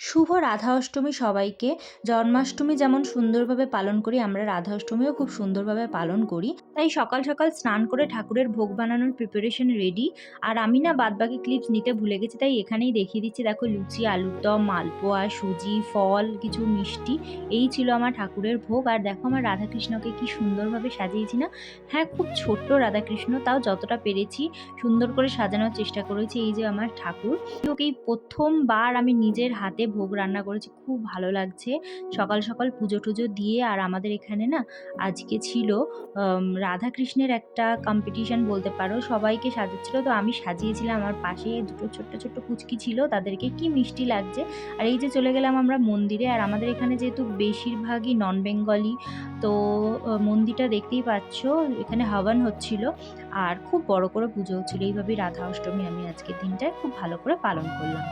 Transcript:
শুভ রাধা অষ্টমী সবাইকে। জন্মাষ্টমী যেমন সুন্দরভাবে পালন করি, আমরা রাধা অষ্টমীও খুব সুন্দরভাবে পালন করি। তাই সকাল সকাল স্নান করে ঠাকুরের ভোগ বানানোর প্রিপারেশন রেডি আর আমি না বাদবাকি ক্লিপস নিতে ভুলে গেছি, তাই এখানেই দেখিয়ে দিচ্ছি। দেখো লুচি, আলুর দম, মালপোয়া, সুজি, ফল, কিছু মিষ্টি, এই ছিল আমার ঠাকুরের ভোগ। আর দেখো আমার রাধাকৃষ্ণকে কি সুন্দরভাবে সাজিয়েছি না? হ্যাঁ খুব ছোট্ট রাধাকৃষ্ণ, তাও যতটা পেরেছি সুন্দর করে সাজানোর চেষ্টা করেছি। এই যে আমার ঠাকুর। ওকে এই প্রথমবার আমি নিজের হাতে ভোগ রান্না করেছি খুব ভালো লাগছে। সকাল সকাল পুজো টুজো দিয়ে আর আমাদের এখানে না আজকে ছিল আম, রাধাকৃষ্ণের একটা কম্পিটিশন বলতে পারো সবাইকে সাজাচ্ছিল তো আমি সাজিয়েছিলাম আমার পাশে দুটো ছোট্ট ছোট্ট কুচকি ছিল তাদেরকে কি মিষ্টি লাগছে। আর এই যে চলে গেলাম আমরা মন্দিরে আর আমাদের এখানে যেহেতু বেশিরভাগই নন বেঙ্গলি তো মন্দিরটা দেখতেই পাচ্ছ এখানে হাওয়ান হচ্ছিল। আর খুব বড় করে পুজো হচ্ছিল এইভাবেই রাধা অষ্টমী আমি আজকের দিনটায় খুব ভালো করে পালন করলাম।